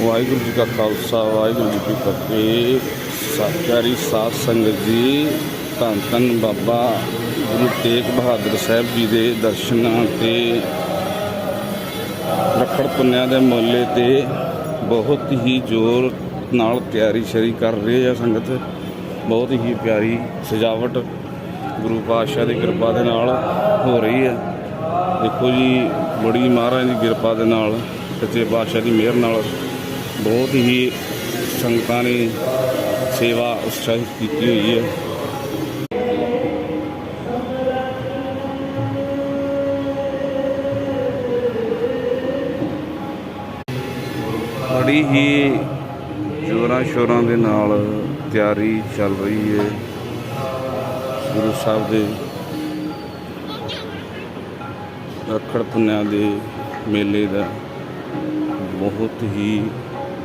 ਵਾਹਿਗੁਰੂ ਜੀ ਕਾ ਖਾਲਸਾ, ਵਾਹਿਗੁਰੂ ਜੀ ਕੀ ਫਤਿਹ। ਸਾਚਾਰੀ ਸਾਧ ਸੰਗਤ ਜੀ, ਧੰਨ ਧੰਨ ਬਾਬਾ ਗੁਰੂ ਤੇਗ ਬਹਾਦਰ ਸਾਹਿਬ ਜੀ ਦੇ ਦਰਸ਼ਨਾਂ ਤੇ ਰੱਖੜ ਪੁੰਨਿਆ ਦੇ ਮੇਲੇ ਤੇ ਬਹੁਤ ਹੀ ਜ਼ੋਰ ਨਾਲ ਤਿਆਰੀ ਸ਼ਰੀ ਕਰ ਰਹੇ ਆ ਸੰਗਤ। ਬਹੁਤ ਹੀ ਪਿਆਰੀ ਸਜਾਵਟ ਗੁਰੂ ਪਾਤਸ਼ਾਹ ਦੀ ਕਿਰਪਾ ਦੇ ਨਾਲ ਹੋ ਰਹੀ ਹੈ। ਦੇਖੋ ਜੀ, ਬੜੀ ਮਹਾਰਾਜ ਦੀ ਕਿਰਪਾ ਦੇ ਨਾਲ ਸੱਚੇ ਪਾਤਸ਼ਾਹ ਦੀ ਮਿਹਰ ਨਾਲ ਬਹੁਤ ਹੀ ਸੰਗਤਾਂ ਨੇ ਸੇਵਾ ਉਤਸ਼ਾਹਿਤ ਕੀਤੀ ਹੋਈ ਹੈ। ਬੜੀ ਹੀ ਜੋਰਾਂ ਸ਼ੋਰਾਂ ਦੇ ਨਾਲ ਤਿਆਰੀ ਚੱਲ ਰਹੀ ਹੈ ਗੁਰੂ ਸਾਹਿਬ ਦੇ ਰੱਖੜ ਪੁੰਨਿਆ ਦੇ ਮੇਲੇ ਦਾ। ਬਹੁਤ ਹੀ